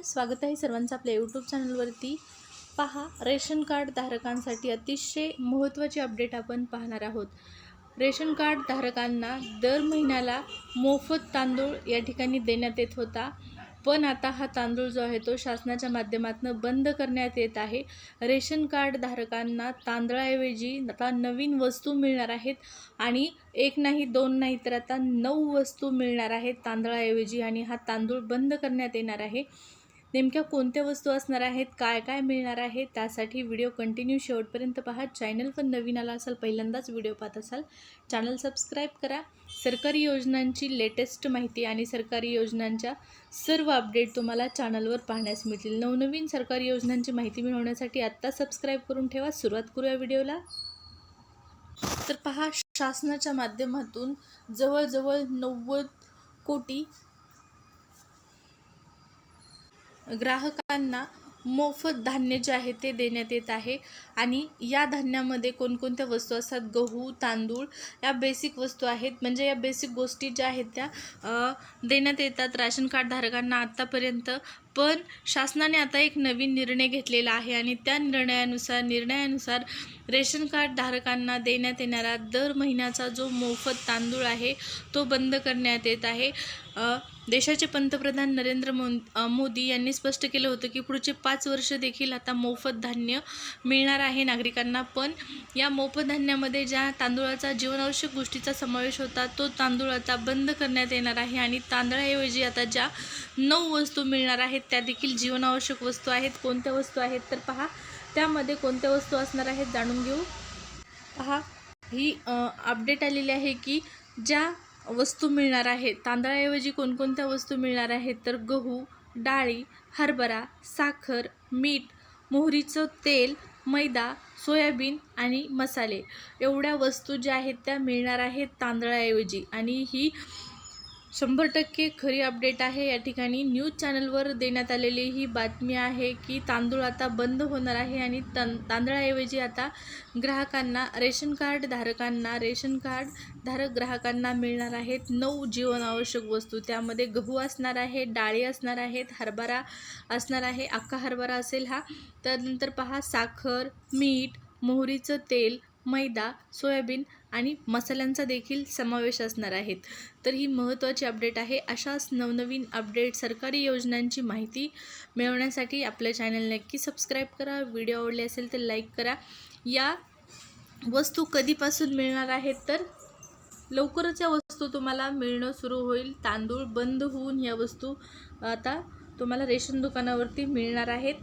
नमस्कार स्वागत आहे सर्वांचं आपल्या यूट्यूब चॅनलवरती पहा रेशन कार्ड धारकांसाठी अतिशय महत्त्वाची अपडेट आपण पाहणार आहोत. रेशन कार्ड धारकांना दर महिन्याला मोफत तांदूळ या ठिकाणी देण्यात येत होता. पण आता हा तांदूळ जो आहे तो शासनाच्या माध्यमातून बंद करण्यात येत आहे. रेशन कार्ड धारकांना तांदळाऐवजी आता नवीन वस्तू मिळणार आहेत आणि एक नाही दोन नाही तर आता नऊ वस्तू मिळणार आहेत तांदळाऐवजी आणि हा तांदूळ बंद करण्यात येणार आहे. नेमक्या कोणत्या वस्तू असणार आहेत काय काय मिळणार आहे त्यासाठी व्हिडिओ कंटिन्यू शेवटपर्यंत पहा. चॅनल पण नवीन आला असाल पहिल्यांदाच व्हिडिओ पाहत असाल चॅनल सबस्क्राईब करा. सरकारी योजनांची लेटेस्ट माहिती आणि सरकारी योजनांच्या सर्व अपडेट तुम्हाला चॅनलवर पाहण्यास मिळतील. नवनवीन सरकारी योजनांची माहिती मिळवण्यासाठी आत्ता सबस्क्राईब करून ठेवा. सुरुवात करूया व्हिडिओला. तर पहा शासनाच्या माध्यमातून जवळजवळ नव्वद कोटी ग्राहकांना मोफत धान्य जे आहे ते देण्यात येत आहे. आणि या धान्यामध्ये कोणकोणत्या वस्तू असतात? गहू तांदूळ या बेसिक वस्तू आहेत. म्हणजे या बेसिक गोष्टी ज्या आहेत त्या देण्यात येतात. राशन कार्ड धारकांना आत्तापर्यंत पण शासनाने आता एक नवीन निर्णय घेतलेला आहे आणि त्या निर्णयानुसार निर्णयानुसार रेशन कार्ड धारकांना देण्यात येणारा दर महिन्याचा जो मोफत तांदूळ आहे तो बंद करण्यात येत आहे. देशाचे पंतप्रधान नरेंद्र मो मोदी यांनी स्पष्ट केलं होतं की पुढचे पाच वर्ष देखील आता मोफत धान्य मिळणार आहे नागरिकांना पण या मोफत धान्यामध्ये ज्या तांदूळाचा जीवनावश्यक गोष्टीचा समावेश होता तो तांदूळ आता बंद करण्यात येणार आहे आणि तांदळाऐवजी आता ज्या नऊ वस्तू मिळणार आहेत त्या देखील जीवनावश्यक वस्तू आहेत. कोणत्या वस्तू आहेत तर पहा त्यामध्ये कोणत्या वस्तू असणार आहेत जाणून घेऊ. पहा ही अपडेट आलेली आहे की ज्या वस्तू मिळणार आहेत तांदळाऐवजी कोणकोणत्या वस्तू मिळणार आहेत तर गहू डाळी हरभरा साखर मीठ मोहरीचं तेल मैदा सोयाबीन आणि मसाले. एवढ्या वस्तू ज्या आहेत त्या मिळणार आहेत तांदळाऐवजी. आणि ही शंभर टक्के खरी अपडेट आहे. या ठिकाणी न्यूज चॅनलवर देण्यात आलेली ही बातमी आहे की तांदूळ आता बंद होणार आहे आणि तन तांदळाऐवजी आता ग्राहकांना रेशन कार्ड धारकांना रेशन कार्ड धारक ग्राहकांना मिळणार आहेत. नऊ जीवनावश्यक वस्तू. त्यामध्ये गहू असणार आहे डाळी असणार आहेत हरभरा असणार आहे. अख्खा हरभरा असेल हा. त्यानंतर पहा साखर मीठ मोहरीचं तेल मैदा सोयाबीन आणि मसाल्यांचा देखील समावेश असणार आहेत. तर ही महत्त्वाची अपडेट आहे. अशाच नवनवीन अपडेट सरकारी योजनांची माहिती मिळवण्यासाठी आपल्या चॅनल नक्की सबस्क्राईब करा. व्हिडिओ आवडले असेल तर लाईक करा. या वस्तू कधीपासून मिळणार आहेत तर लवकरच या वस्तू तुम्हाला मिळणं सुरू होईल. तांदूळ बंद होऊन या वस्तू आता तुम्हाला रेशन दुकानावरती मिळणार आहेत.